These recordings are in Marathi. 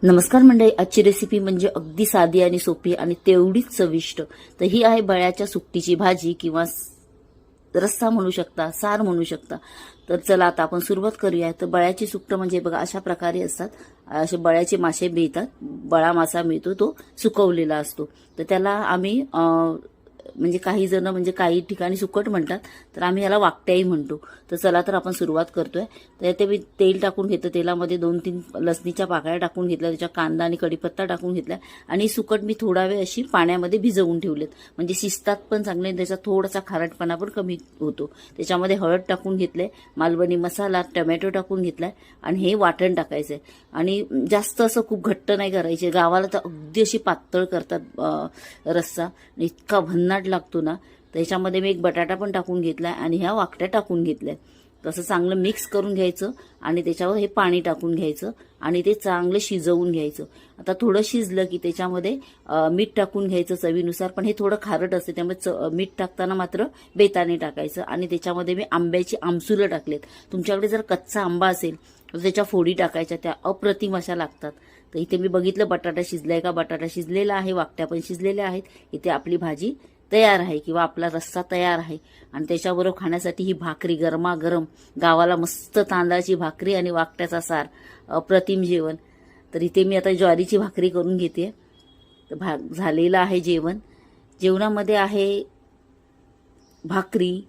नमस्कार मंडळी आजची रेसिपी म्हणजे अगदी साधी आणि सोपी आणि तेवढीच चविष्ट. तर ही आहे बळ्याच्या सुट्टीची भाजी किंवा रस्सा म्हणू शकता सार म्हणू शकता. तर चला आता आपण सुरुवात करूया. तर बळ्याची सुकटं म्हणजे बघा अशा प्रकारे असतात. असे बळ्याचे मासे मिळतात. बळा मासा मिळतो तो सुकवलेला असतो. तर त्याला आम्ही म्हणजे काही जण म्हणजे काही ठिकाणी सुकट म्हणतात तर आम्ही याला वाकट्याही म्हणतो. तर चला तर आपण सुरुवात करतोय. तर ते मी तेल टाकून घेतो. तेलामध्ये दोन तीन लसणीच्या पाकळ्या टाकून घेतल्या त्याच्या कांदा आणि कढीपत्ता टाकून घेतला आणि सुकट मी थोडा वेळ अशी पाण्यामध्ये भिजवून ठेवलेत. म्हणजे शिजतात पण चांगले त्याचा थोडासा खारटपणा पण कमी होतो. त्याच्यामध्ये हळद टाकून घेतले मालवणी मसाला टमॅटो टाकून घेतलाय आणि हे वाटण टाकायचंय. आणि जास्त असं खूप घट्ट नाही करायचे. गावाला तर अगदी अशी पातळ करतात रस्सा. आणि इतका भन्नाट लागतो ना त्याच्यामध्ये मी एक बटाटा पण टाकून घेतला आणि ह्या वाकट्या टाकून घेतल्या तसं चांगलं मिक्स करून घ्यायचं आणि त्याच्यावर हे पाणी टाकून घ्यायचं आणि ते चांगलं शिजवून घ्यायचं. आता थोडं शिजलं की त्याच्यामध्ये मीठ टाकून घ्यायचं चवीनुसार पण हे थोडं खारट असते त्यामुळे च- मीठ टाकताना मात्र बेताने टाकायचं आणि त्याच्यामध्ये मी आंब्याची आमसुलं टाकलेत. तुमच्याकडे जर कच्चा आंबा असेल तर त्याच्या फोडी टाकायच्या त्या अप्रतिम अशा लागतात. तर इथे मी बघितलं बटाटा शिजलाय का? बटाटा शिजलेला आहे वाकट्या पण शिजलेल्या आहेत. इथे आपली भाजी तयार आहे किंवा आपला रस्सा तयार आहे. आणि त्याच्याबरोबर खाण्यासाठी ही भाकरी गरमागरम गावाला मस्त तांदळाची भाकरी आणि वाकट्याचा सार अप्रतिम जेवण. तर इथे मी आता ज्वारीची भाकरी करून घेते. तर भा झालेलं आहे जेवण. जेवणामध्ये आहे भाकरी.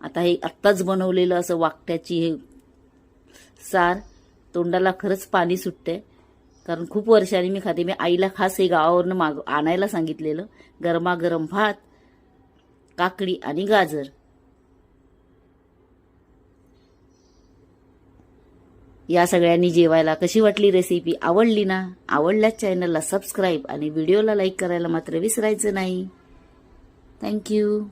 आता हे आत्ताच बनवलेलं असं वाकट्याची हे सार. तोंडाला खरंच पाणी सुटते कारण खूप वर्षांनी मी खाते. मी आईला खास हे गावावरनं माग आणायला सांगितलेलं. गरमागरम भात काकडी आणि गाजर. या सगळ्यांनी जेवायला कशी वाटली रेसिपी आवडली ना? आवडल्याच चॅनलला सबस्क्राईब आणि व्हिडिओला लाईक करायला मात्र विसरायचं नाही. थँक्यू